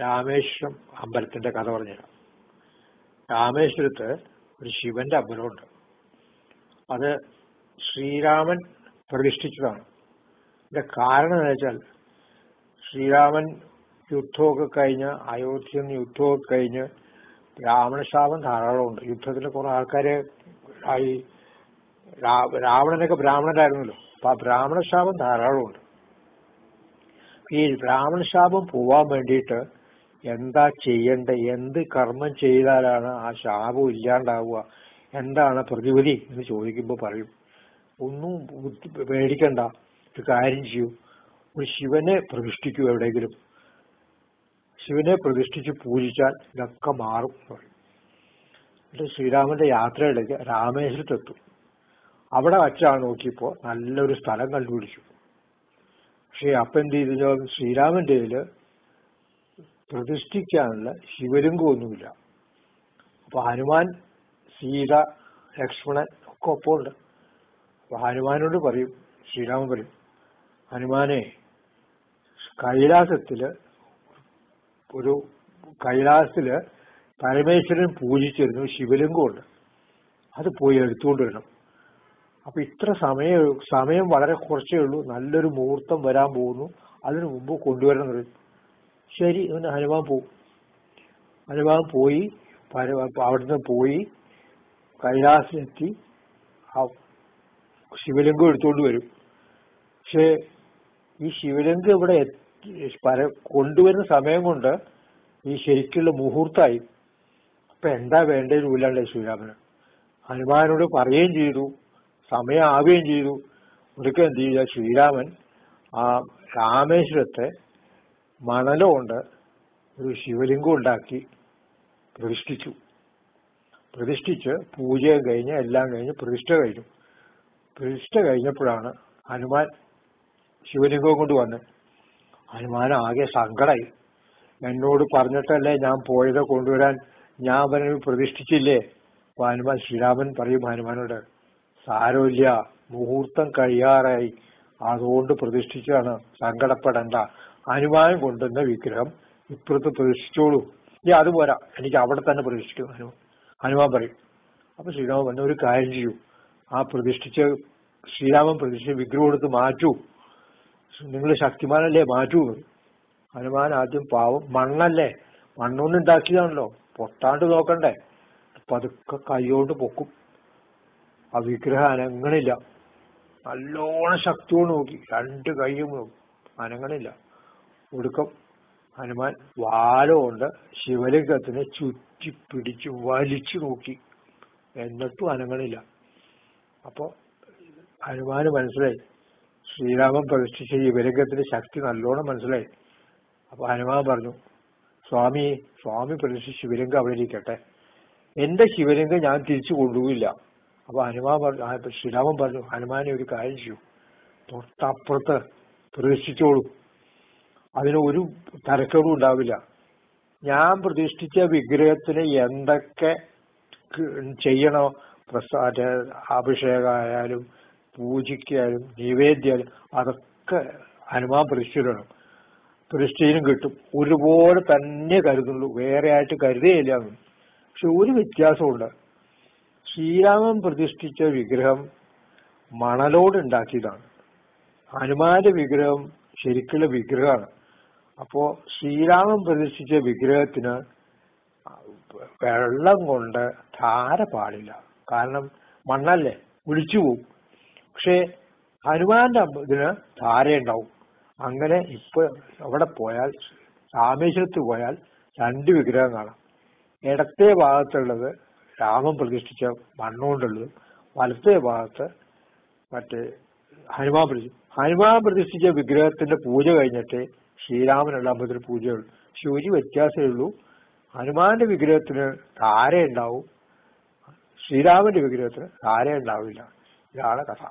രാമേശ്വരം അമ്പലത്തിന്റെ കഥ പറഞ്ഞുതരാം. രാമേശ്വരത്ത് ഒരു ശിവന്റെ അമ്പലമുണ്ട്. അത് ശ്രീരാമൻ പ്രതിഷ്ഠിച്ചതാണ്. അതിന്റെ കാരണം എന്ന് വെച്ചാൽ ശ്രീരാമൻ യുദ്ധമൊക്കെ കഴിഞ്ഞ് അയോധ്യ യുദ്ധമൊക്കെ കഴിഞ്ഞ് ബ്രാഹ്മണശാപം ധാരാളമുണ്ട്. യുദ്ധത്തിന് കുറെ ആൾക്കാരെ ആയി രാവണനൊക്കെ ബ്രാഹ്മണരായിരുന്നല്ലോ. അപ്പൊ ആ ബ്രാഹ്മണശാപം ധാരാളമുണ്ട്. ഈ ബ്രാഹ്മണശാപം പോവാൻ വേണ്ടിയിട്ട് എന്താ ചെയ്യണ്ടേ? എന്ത് കർമ്മം ചെയ്താലാണ് ആ ശാപം ഇല്ലാണ്ടാവുക? എന്താണ് പ്രതിവിധി എന്ന് ചോദിക്കുമ്പോൾ പറയും. ഒന്നും ബുദ്ധി പേടിക്കണ്ട. ഒരു കാര്യം ചെയ്യൂ. ഒരു ശിവനെ പ്രതിഷ്ഠിക്കൂ എവിടെയെങ്കിലും. ശിവനെ പ്രതിഷ്ഠിച്ച് പൂജിച്ചാൽ ഇതൊക്കെ മാറും പറയും. എന്നിട്ട് ശ്രീരാമന്റെ യാത്രയിലേക്ക് രാമേശ്വരത്തെത്തും. അവിടെ വച്ചാണ് നോക്കിയപ്പോ നല്ലൊരു സ്ഥലം കണ്ടുപിടിച്ചു. പക്ഷേ അപ്പൊ എന്ത് ചെയ്തു? ശ്രീരാമന്റെ പ്രതിഷ്ഠിക്കാനുള്ള ശിവലിംഗം ഒന്നുമില്ല അപ്പൊ ഹനുമാൻ സീത ലക്ഷ്മണൻ ഒക്കെ ഒപ്പമുണ്ട്. അപ്പൊ ഹനുമാനോട് പറയും ശ്രീരാമൻ പറയും ഹനുമാനെ കൈലാസത്തിൽ ഒരു കൈലാസത്തിൽ പരമേശ്വരൻ പൂജിച്ചിരുന്നു ശിവലിംഗമുണ്ട്. അത് പോയി എടുത്തുകൊണ്ട് വരണം. അപ്പൊ ഇത്ര സമയം സമയം വളരെ കുറച്ചേ ഉള്ളൂ. നല്ലൊരു മുഹൂർത്തം വരാൻ പോകുന്നു. അതിനു മുമ്പ് കൊണ്ടുവരണം ശരി എന്ന് ഹനുമാൻ പോവും ഹനുമാൻ പോയി അവിടുന്ന് പോയി കൈലാസത്തിലെത്തി ആ ശിവലിംഗം എടുത്തുകൊണ്ട് വരും. പക്ഷേ ഈ ശിവലിംഗം ഇവിടെ പര കൊണ്ടുവരുന്ന സമയം കൊണ്ട് ഈ ശരിക്കുള്ള മുഹൂർത്തമായി അപ്പൊ എന്താ വേണ്ടത് ഇല്ലാണ്ട് ശ്രീരാമന്. ഹനുമാനോട് പറയുകയും ചെയ്തു സമയം ആവുകയും ചെയ്തു. ഒരിക്കൽ എന്ത് ചെയ്ത ശ്രീരാമൻ ആ രാമേശ്വരത്തെ മണലുകൊണ്ട് ഒരു ശിവലിംഗം ഉണ്ടാക്കി പ്രതിഷ്ഠിച്ചു. പ്രതിഷ്ഠിച്ച് പൂജയും കഴിഞ്ഞ് എല്ലാം കഴിഞ്ഞ് പ്രതിഷ്ഠ കഴിഞ്ഞു. പ്രതിഷ്ഠ കഴിഞ്ഞപ്പോഴാണ് ഹനുമാൻ ശിവലിംഗവും കൊണ്ട് വന്നത് ഹനുമാൻ ആകെ സങ്കടായി. എന്നോട് പറഞ്ഞിട്ടല്ലേ ഞാൻ പോയത്? കൊണ്ടുവരാൻ ഞാൻ അവനെ പ്രതിഷ്ഠിച്ചില്ലേ? അപ്പൊ ഹനുമാൻ ശ്രീരാമൻ പറയും ഹനുമാനോട് സാരമില്ല മുഹൂർത്തം കഴിയാറായി. അതുകൊണ്ട് പ്രതിഷ്ഠിച്ചാണ് സങ്കടപ്പെടണ്ട. ഹനുമാൻ കൊണ്ടുവന്ന വിഗ്രഹം ഇപ്പുറത്ത് പ്രതിഷ്ഠിച്ചോളൂ ഇനി അത് പോരാ. എനിക്ക് അവിടെ തന്നെ പ്രതിഷ്ഠിക്കും അനു ഹനുമാൻ പറയും. അപ്പൊ ശ്രീരാമൻ വന്ന ഒരു കാര്യം ചെയ്യൂ. ആ പ്രതിഷ്ഠിച്ച ശ്രീരാമൻ പ്രതിഷ്ഠിച്ച വിഗ്രഹം എടുത്ത് മാറ്റൂ. നിങ്ങൾ ശക്തിമാനല്ലേ? മാറ്റൂ. ഹനുമാൻ ആദ്യം പാവം മണ്ണല്ലേ? മണ്ണൊന്നും ഉണ്ടാക്കിയതാണല്ലോ. പൊട്ടാണ്ട് നോക്കണ്ടേ. പതുക്കെ കൈകൊണ്ട് പൊക്കും. ആ വിഗ്രഹം അനങ്ങണില്ല. നല്ലോണം ശക്തിയോട് നോക്കി. രണ്ട് കൈയും നോക്കും അനങ്ങണില്ല. ഒടുക്കം. ഹനുമാൻ വാലുകൊണ്ട് ശിവലിംഗത്തിനെ ചുറ്റിപ്പിടിച്ച് വലിച്ചു നോക്കി. എന്നിട്ടും അനങ്ങണില്ല. അപ്പൊ ഹനുമാന് മനസ്സിലായി. ശ്രീരാമൻ പ്രതിഷ്ഠിച്ച ശിവലിംഗത്തിന്റെ ശക്തി നല്ലോണം മനസ്സിലായി. അപ്പൊ ഹനുമാൻ പറഞ്ഞു സ്വാമി സ്വാമി പ്രതിഷ്ഠിച്ച ശിവലിംഗം അവിടെ ഇരിക്കട്ടെ. എന്റെ ശിവലിംഗം ഞാൻ തിരിച്ചു കൊണ്ടുപോയില്ല അപ്പൊ ഹനുമാൻ പറഞ്ഞു ശ്രീരാമൻ പറഞ്ഞു ഹനുമാനെ ഒരു കാര്യം ചെയ്യൂ. തൊട്ടപ്പുറത്ത് പ്രതിഷ്ഠിച്ചോളൂ. അതിന് ഒരു തരക്കേടും ഉണ്ടാവില്ല. ഞാൻ പ്രതിഷ്ഠിച്ച വിഗ്രഹത്തിന് എന്തൊക്കെ ചെയ്യണോ പ്രസാദ അഭിഷേകമായാലും പൂജിക്കായാലും നിവേദ്യായാലും അതൊക്കെ ഹനുമാൻ പ്രതിഷ്ഠിച്ചിടണം. പ്രതിഷ്ഠയിലും കിട്ടും. ഒരുപോലെ തന്നെ കരുതുള്ളൂ വേറെ ആയിട്ട് കരുതേയില്ല പക്ഷെ ഒരു വ്യത്യാസമുണ്ട്. ശ്രീരാമൻ പ്രതിഷ്ഠിച്ച വിഗ്രഹം മണലോട് ഉണ്ടാക്കിയതാണ്. ഹനുമാന്റെ വിഗ്രഹം ശരിക്കുള്ള വിഗ്രഹമാണ്. അപ്പോ ശ്രീരാമൻ പ്രതിഷ്ഠിച്ച വിഗ്രഹത്തിന് വെള്ളം കൊണ്ട് ധാര പാടില്ല. കാരണം മണ്ണല്ലേ? വിളിച്ചു പോവും. പക്ഷെ ഹനുമാന്റെ ഇതിന് ധാരയുണ്ടാവും. അങ്ങനെ ഇപ്പൊ അവിടെ പോയാൽ രാമേശ്വരത്ത് പോയാൽ രണ്ട് വിഗ്രഹം കാണാം. ഇടത്തെ ഭാഗത്തുള്ളത് രാമൻ പ്രതിഷ്ഠിച്ച മണ്ണുകൊണ്ടുള്ളതും വലത്തെ ഭാഗത്ത് മറ്റേ ഹനുമാൻ പ്രതിഷ്ഠ ഹനുമാൻ പ്രതിഷ്ഠിച്ച വിഗ്രഹത്തിന്റെ പൂജ കഴിഞ്ഞിട്ട് ശ്രീരാമനുള്ള അമ്പലത്തിൽ പൂജകൾ. പക്ഷെ ഒരു വ്യത്യാസമേ ഉള്ളൂ ഹനുമാന്റെ വിഗ്രഹത്തിന് താരയുണ്ടാവും. ശ്രീരാമന്റെ വിഗ്രഹത്തിന് താരയുണ്ടാവില്ല. ഇതാണ് കഥ.